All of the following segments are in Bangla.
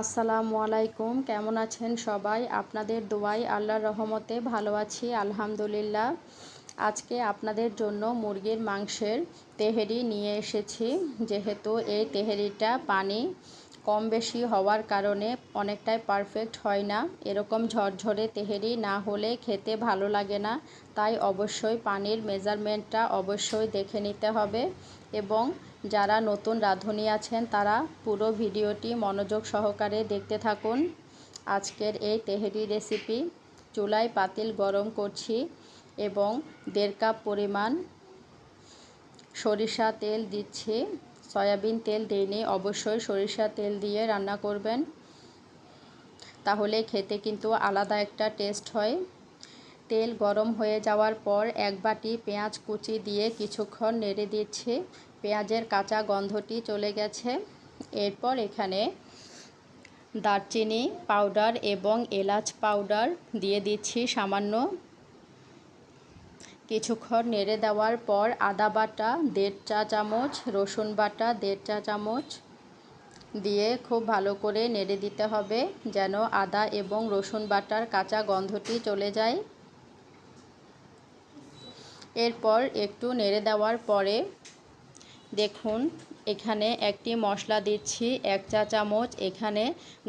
আসসালামু আলাইকুম, কেমন আছেন সবাই? আপনাদের দোয়াই আল্লাহর রহমতে ভালো আছি, আলহামদুলিল্লাহ। আজকে আপনাদের জন্য মুরগির মাংসের তেহেরি নিয়ে এসেছি। যেহেতু এই তেহেরিটা পানি কম বেশি হওয়ার কারণে অনেকটাই পারফেক্ট হয় না। এরকম ঝরঝরে তেহেরি না হলে খেতে ভালো লাগে না। তাই অবশ্যই পানির মেজারমেন্টটা অবশ্যই দেখে নিতে হবে এবং যারা নতুন রাঁধুনি আছেন, তারা পুরো ভিডিওটি মনোযোগ সহকারে দেখতে থাকুন। আজকের এই তেহেরি রেসিপি, চুলায় পাতিল গরম করছি এবং দেড় কাপ পরিমাণ সরিষা তেল দিচ্ছি। সয়াবিন তেল দিইনি, অবশ্যই সরিষা তেল দিয়ে রান্না করবেন। তাহলে খেতে কিন্তু আলাদা একটা টেস্ট হয়। তেল গরম হয়ে যাওয়ার পর এক বাটি পেঁয়াজ কুচি দিয়ে কিছুক্ষণ নেড়ে দিচ্ছি। পেঁয়াজের কাঁচা গন্ধটি চলে গেছে। এরপর এখানে দারচিনি পাউডার এবং এলাচ পাউডার দিয়ে দিচ্ছি সামান্য কিছুক্ষণ নেড়ে দেওয়ার পর আদা বাটা, দেড় চা চামচ, রসুন বাটা, দেড় চা চামচ দিয়ে খুব ভালো করে নেড়ে দিতে হবে যেন আদা এবং রসুন বাটার কাঁচা গন্ধটি চলে যায়। এরপর একটু নেড়ে দেওয়ার পরে দেখুন এখানে একটি মশলা দিচ্ছি, এক চা চামচ। এখানে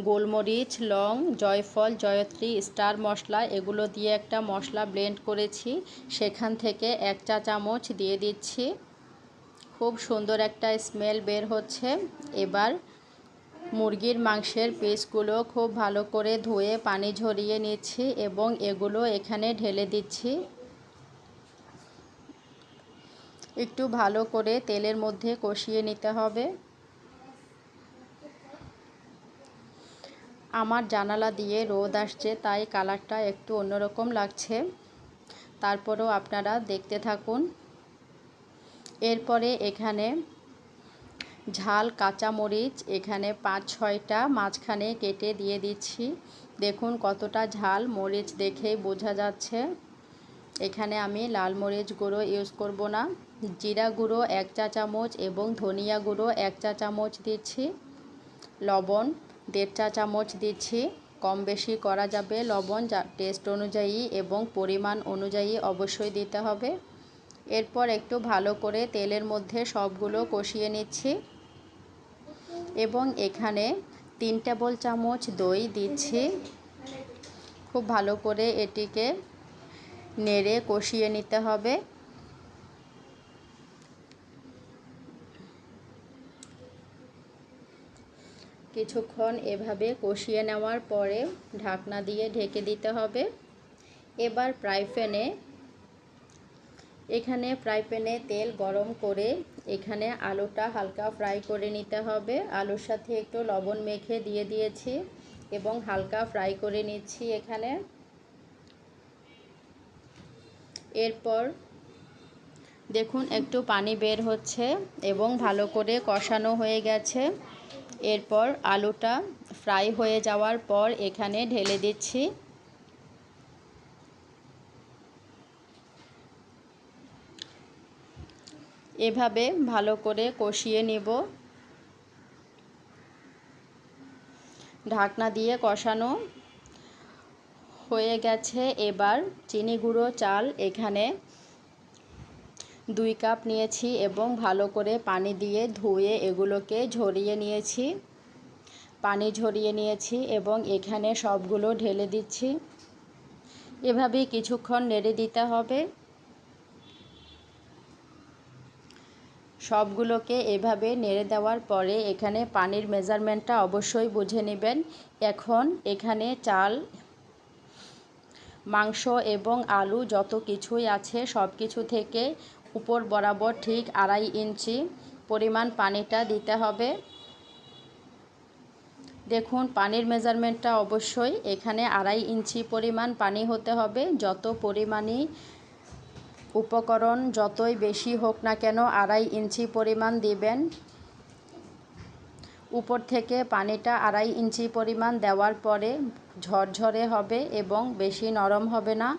গোলমরিচ, লং, জয়ফল, জয়ত্রী, স্টার মশলা এগুলো দিয়ে একটা মশলা ব্লেন্ড করেছি। সেখান থেকে এক চা চামচ দিয়ে দিচ্ছি। খুব সুন্দর একটা স্মেল বের হচ্ছে। এবার মুরগির মাংসের পিসগুলো খুব ভালো করে ধুয়ে পানি ঝরিয়ে নিচ্ছি এবং এগুলো এখানে ঢেলে দিচ্ছি। একটু ভালো করে তেলের মধ্যে কষিয়ে নিতে হবে। আমার জানালা দিয়ে রোদ আসছে, তাই কালারটা একটু অন্যরকম লাগছে। তারপরেও আপনারা দেখতে থাকুন। এরপরে এখানে ঝাল কাঁচামরিচ এখানে পাঁচ ছয়টা মাঝখানে কেটে দিয়ে দিচ্ছি। দেখুন কতটা ঝাল মরিচ দেখেই বোঝা যাচ্ছে। এখানে আমি লাল মরিচ গুঁড়ো ইউজ করব না। জিরা গুঁড়ো এক চা চামচ এবং ধনিয়া গুঁড়ো এক চা চামচ দিচ্ছি। লবণ দেড় চা চামচ দিচ্ছি। কম বেশি করা যাবে লবণ, যা টেস্ট অনুযায়ী এবং পরিমাণ অনুযায়ী অবশ্যই দিতে হবে। এরপর একটু ভালো করে তেলের মধ্যে সবগুলো কষিয়ে নিচ্ছি এবং এখানে তিন টেবল চামচ দই দিচ্ছি। খুব ভালো করে এটিকে নেড়ে কষিয়ে নিতে হবে। কিছুক্ষণ এভাবে কষিয়ে নেওয়ার পরে ঢাকনা দিয়ে ঢেকে দিতে হবে। এবার ফ্রাই প্যানে, এখানে ফ্রাই প্যানে তেল গরম করে এখানে আলুটা হালকা ফ্রাই করে নিতে হবে। আলুর সাথে একটু লবণ মেখে দিয়ে দিয়েছি এবং হালকা ফ্রাই করে নিচ্ছি এখানে। এরপর দেখুন, একটু পানি বের হচ্ছে এবং ভালো করে কষানো হয়ে গেছে। এরপর আলুটা ফ্রাই হয়ে যাওয়ার পর এখানে ঢেলে দিচ্ছি। এভাবে ভালো করে কষিয়ে নিব। ঢাকনা দিয়ে কষানো হয়ে গেছে। এবার চিনি গুঁড়ো, চাল এখানে দুই কাপ নিয়েছি এবং ভালো করে পানি দিয়ে ধুয়ে এগুলোকে ঝরিয়ে নিয়েছি। পানি ঝরিয়ে নিয়েছি এবং এখানে সবগুলো ঢেলে দিচ্ছি। এভাবেই কিছুক্ষণ নেড়ে দিতে হবে। সবগুলোকে এভাবে নেড়ে দেওয়ার পরে এখানে পানির মেজারমেন্টটা অবশ্যই বুঝে নেবেন। এখন এখানে চাল, মাংস এবং আলু যত কিছুই আছে সব কিছু থেকে উপর বরাবর ঠিক আড়াই ইঞ্চি পরিমাণ পানিটা দিতে হবে। দেখুন, পানির মেজারমেন্টটা অবশ্যই এখানে আড়াই ইঞ্চি পরিমাণ পানি হতে হবে। যত পরিমাণই উপকরণ যতই বেশি হোক না কেন আড়াই ইঞ্চি পরিমাণ দিবেন। উপর থেকে পানিটা আড়াই ইঞ্চি পরিমাণ দেওয়ার পরে ঝরঝরে হবে এবং বেশি নরম হবে না।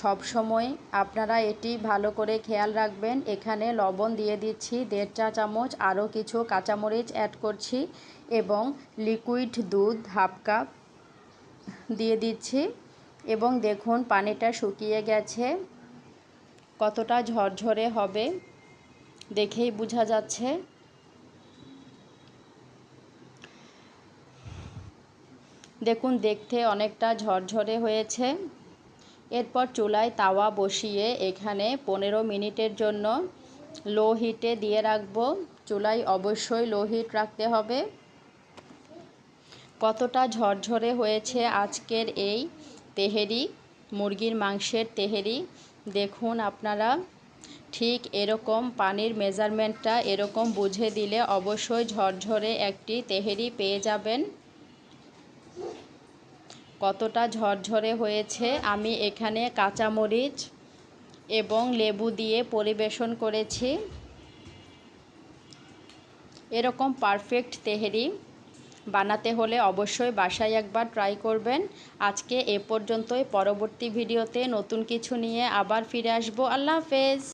সব সময় আপনারা এটি ভালো করে খেয়াল রাখবেন। এখানে লবণ দিয়ে দিচ্ছি, দেড় চা চামচ, আরও কিছু কাঁচামরিচ অ্যাড করছি এবং লিকুইড দুধ হাফ কাপ দিয়ে দিচ্ছি এবং দেখুন পানিটা শুকিয়ে গেছে। কতটা ঝরঝরে হবে দেখেই বোঝা যাচ্ছে। দেখুন দেখতে অনেকটা ঝরঝরে হয়েছে। এরপর চুলায় তাওয়া বসিয়ে এখানে পনেরো মিনিটের জন্য লো হিটে দিয়ে রাখব। চুলায় অবশ্যই লো হিট রাখতে হবে। কতটা ঝরঝরে হয়েছে আজকের এই তেহেরি, মুরগির মাংসের তেহেরি, দেখুন আপনারা। ঠিক এরকম পানির মেজারমেন্টটা এরকম বুঝে দিলে অবশ্যই ঝরঝরে একটি তেহেরি পেয়ে যাবেন। কতটা ঝরঝরে হয়েছে, আমি এখানে কাঁচামরিচ এবং লেবু দিয়ে পরিবেশন করেছি। এরকম পারফেক্ট তেহেরি বানাতে হলে অবশ্যই বাসায় একবার ট্রাই করবেন। আজকে এ পর্যন্তই, পরবর্তী ভিডিওতে নতুন কিছু নিয়ে আবার ফিরে আসব। আল্লাহ হাফেজ।